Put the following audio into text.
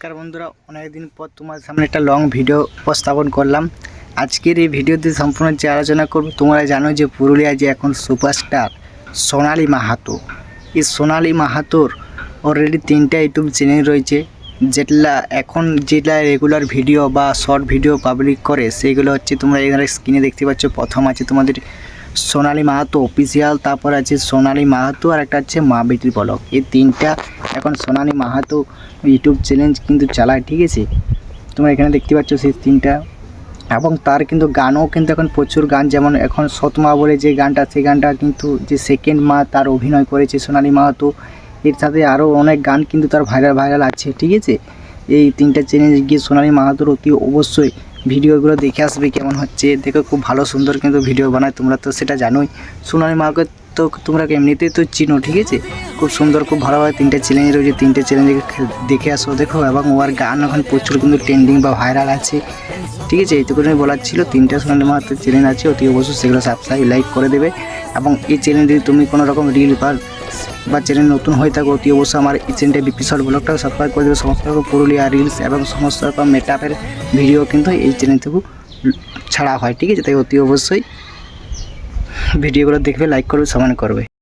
নমস্কার বন্ধুরা, অনেকদিন পর তোমার সামনে একটা লং ভিডিও উপস্থাপন করলাম। আজকের এই ভিডিওতে সম্পূর্ণ যে আলোচনা করব, তোমরা জানো যে পুরুলিয়া যে এখন সুপারস্টার সোনালি মাহাতো। এই সোনালি মাহাতোর অলরেডি তিনটা ইউটিউব চ্যানেল রয়েছে, যেগুলা এখন যেটা রেগুলার ভিডিও বা শর্ট ভিডিও পাবলিক করে, সেইগুলো হচ্ছে তোমরা এখানে স্ক্রিনে দেখতে পাচ্ছ। প্রথম আছে তোমাদের সোনালি মাহাতো অফিসিয়াল তারপর আছে সোনালি মাহাতো আর একটা হচ্ছে মা বেটির ব্লগ এই তিনটা এখন সোনালি মাহাতো ইউটিউব চ্যালেঞ্জ কিন্তু চালায়, ঠিক আছে? তোমরা এখানে দেখতে পাচ্ছ সেই তিনটা। এবং তার কিন্তু গানও কিন্তু এখন প্রচুর গান, যেমন এখন সৎমা বলে যে গানটা, সেই গানটা কিন্তু যে সেকেন্ড মা তার অভিনয় করেছে সোনালি মাহাতো, এর সাথে আরও অনেক গান কিন্তু তার ভাইরাল ভাইরাল আছে, ঠিক আছে? এই তিনটা চ্যালেঞ্জ গিয়ে সোনালি মাহাতোর অতি অবশ্যই ভিডিওগুলো দেখে আসবে কেমন হচ্ছে। দেখো খুব ভালো সুন্দর কিন্তু ভিডিও বানায় তোমরা তো সেটা জানোই। সোনালি মাকে তো তোমরা এমনিতেই তো চিনো, ঠিক আছে? খুব সুন্দর, খুব ভালোভাবে তিনটে চ্যালেঞ্জ রয়েছে। তিনটে চ্যালেঞ্জ দেখে আসো, দেখো। এবং ওর গান এখন প্রচুর কিন্তু ট্রেন্ডিং বা ভাইরাল আছে। ঠিক আছে? এইটুকুনি বলার ছিল। তিনটা সোনালি মাহাতো চ্যানেল আছে। অতি অবশ্যই সেগুলো সাবস্ক্রাইব লাইক করে দেবে। এবং এই চ্যানেল যদি তুমি কোনো রকম রিল বা বা চ্যানেল নতুন হয়ে থাকো, অতি অবশ্যই আমার এই চ্যানেলটা ব্লগটা সাবস্ক্রাইব করে দেবে। সমস্ত রকম পুরুলিয়া রিলস এবং সমস্ত রকম মেকআপের ভিডিও কিন্তু এই চ্যানেল থেকে ছাড়া হয়, ঠিক আছে? তাই অতি অবশ্যই ভিডিওগুলো দেখবে লাইক করবে সমান করবে।